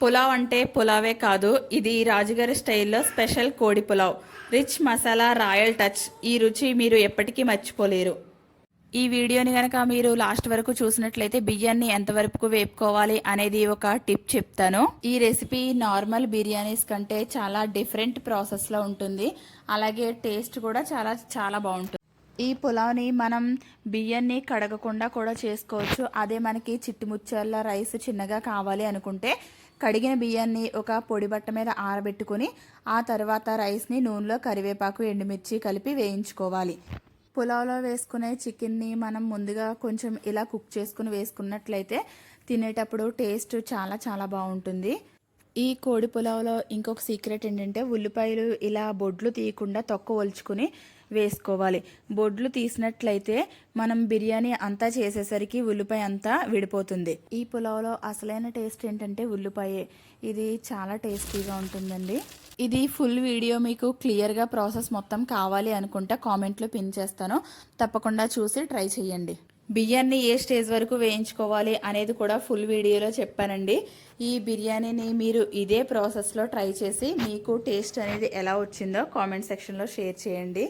పులావ్ అంటే పులావే కాదు ఇది రాజుగారి స్టైల్లో స్పెషల్ కోడి pulao. Rich masala royal touch. ఈ రుచి మీరు ఎప్పటికీ మర్చిపోలేరు. ఈ వీడియోని కనుక మీరు లాస్ట్ వరకు చూసినట్లయితే బియ్యాన్ని ఎంతవరకు వేపుకోవాలి అనేది ఒక టిప్ చెప్తాను. ఈ రెసిపీ నార్మల్ బిర్యానీస్ కంటే చాలా డిఫరెంట్ ప్రాసెస్లో ఉంటుంది. అలాగే టేస్ట్ కూడా చాలా చాలా బాగుంటుంది. ఈ పులావ్ని మనం బియ్యాన్ని కడగకుండా కూడా చేసుకోవచ్చు. అదే మనకి చిట్టుముచ్చాల రైస్ చిన్నగా కావాలి అనుకుంటే కడిగిన బియ్యాన్ని ఒక పొడి బట్ట మీద ఆరబెట్టుకుని ఆ తర్వాత రైస్ని నూనెలో కరివేపాకు ఎండుమిర్చి కలిపి వేయించుకోవాలి. పులావ్లో వేసుకునే చికెన్ని మనం ముందుగా కొంచెం ఇలా కుక్ చేసుకుని వేసుకున్నట్లయితే తినేటప్పుడు టేస్ట్ చాలా చాలా బాగుంటుంది. ఈ కోడి పులావ్లో ఇంకొక సీక్రెట్ ఏంటంటే ఉల్లిపాయలు ఇలా బొడ్లు తీయకుండా తొక్క ఒలుచుకుని వేసుకోవాలి. బొడ్లు తీసినట్లయితే మనం బిర్యానీ అంతా చేసేసరికి ఉల్లిపాయ అంతా విడిపోతుంది. ఈ పులావ్లో అసలైన టేస్ట్ ఏంటంటే ఉల్లిపాయే. ఇది చాలా టేస్టీగా ఉంటుందండి. ఇది ఫుల్ వీడియో మీకు క్లియర్గా ప్రాసెస్ మొత్తం కావాలి అనుకుంటే కామెంట్లో పిన్ చేస్తాను. తప్పకుండా చూసి ట్రై చేయండి బియ్యాన్ని ఏ స్టేజ్ వరకు వేయించుకోవాలి అనేది కూడా ఫుల్ వీడియోలో చెప్పానండి. ఈ బిర్యానీని మీరు ఇదే ప్రాసెస్లో ట్రై చేసి మీకు టేస్ట్ అనేది ఎలా వచ్చిందో కామెంట్ సెక్షన్లో షేర్ చేయండి.